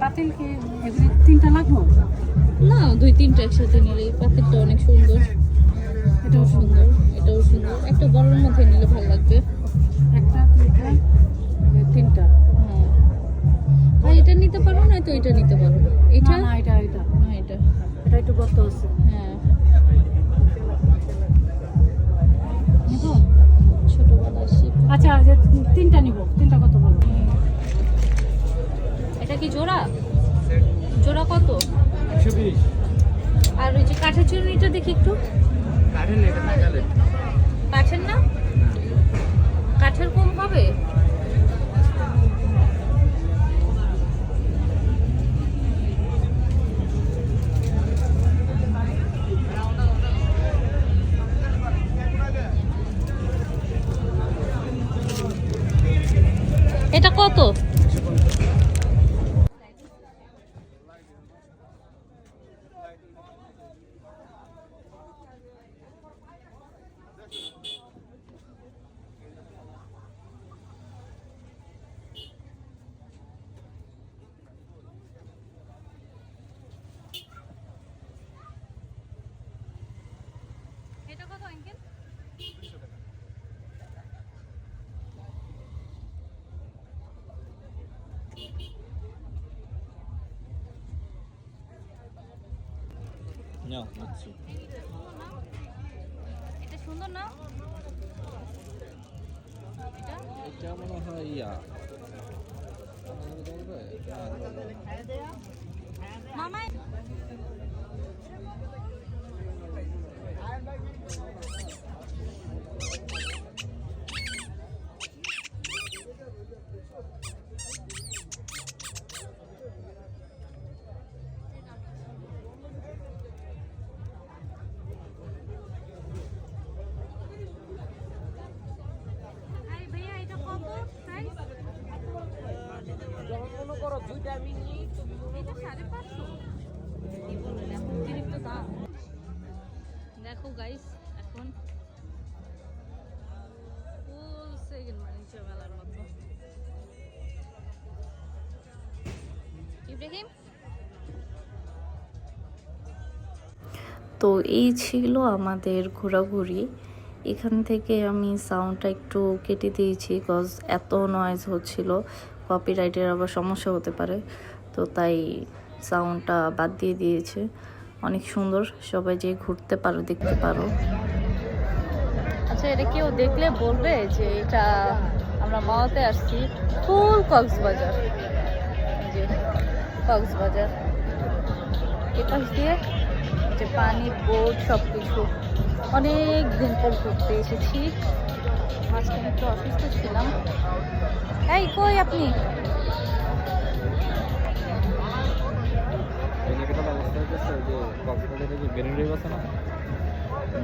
পাতিল কি এগুলি তিনটা লাগবো? না দুই তিনটা একসাথে নিলে পাতিলটা অনেক সুন্দর। এটাও সুন্দর। এটাও সুন্দর। একটা বড়ের মধ্যে নিলে ভালো লাগবে। একটা দুইটা তিনটা। হ্যাঁ। আর এটা নিতে পারো না তো এটা নিতে পারো। এটা? না, না এটা এটা। না এটা। এটা একটু গত আছে। হ্যাঁ। শিপ আচ্ছা যে তিনটা নিব। তিনটা কত বলো এটা কি জোড়া? জোড়া কত? আর ওই যে কাঠের চুড়িটা দেখি একটু। কাঠের না? কাঠের কম হবে? এটা কত এটা কত আঙ্কেল Ja, আচ্ছা এটা সুন্দর না? এটা? মনে হয় ইয়া। মামাই দেখো গাইস এখন মেলার মতো। ইব্রাহিম? তো এই ছিল আমাদের ঘোরাঘুরি। এখান থেকে আমি সাউন্ডটা একটু কেটে দিয়েছি কজ এত নয়েজ হচ্ছিল। কপিরাইটের আবার সমস্যা হতে পারে। তো তাই সাউন্ডটা বাদ দিয়ে দিয়েছে। অনেক সুন্দর, সবাই যে ঘুরতে পারো, দেখতে পারো। আচ্ছা এটা কেউ দেখলে বলবে যে এটা আমরা মাওয়াতে আসছি ফুল কক্সবাজার। যে কক্সবাজার। এপাশ দিয়ে যে পানি, বোট সব কিছু অনেক দিন পর ঘুরতে এসেছি। মাঝখানে একটু অসুস্থ ছিলাম। এই কই আপনি? যে কক্সবাজারে যে মেরিন ড্রাইভ আছে না?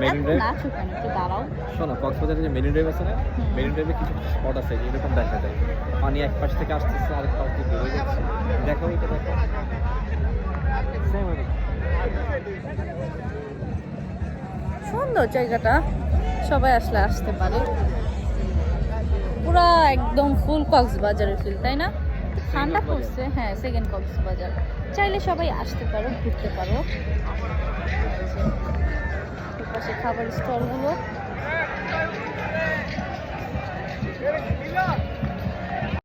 মেরিন এত ড্রাইভ নাচো কেন একটু দাঁড়াও। শোনো কক্সবাজারে যে মেরিন ড্রাইভ আছে না মেরিন ড্রাইভে কিছু স্পট আছে এরকম দেখা যায়। পানি এক পাশ থেকে আসতেছে আরেক পাশ দিয়ে বেরোয় যাচ্ছে। দেখো এটা দেখো সুন্দর জায়গাটা। সবাই আসলে আসতে পারে। পুরা একদম ফুল কক্সবাজারের ফিল তাই না? ঠান্ডা পড়ছে হ্যাঁ সেকেন্ড কক্সবাজার। চাইলে সবাই আসতে পারো, ঘুরতে পারো। পাশে খাবার স্টলগুলো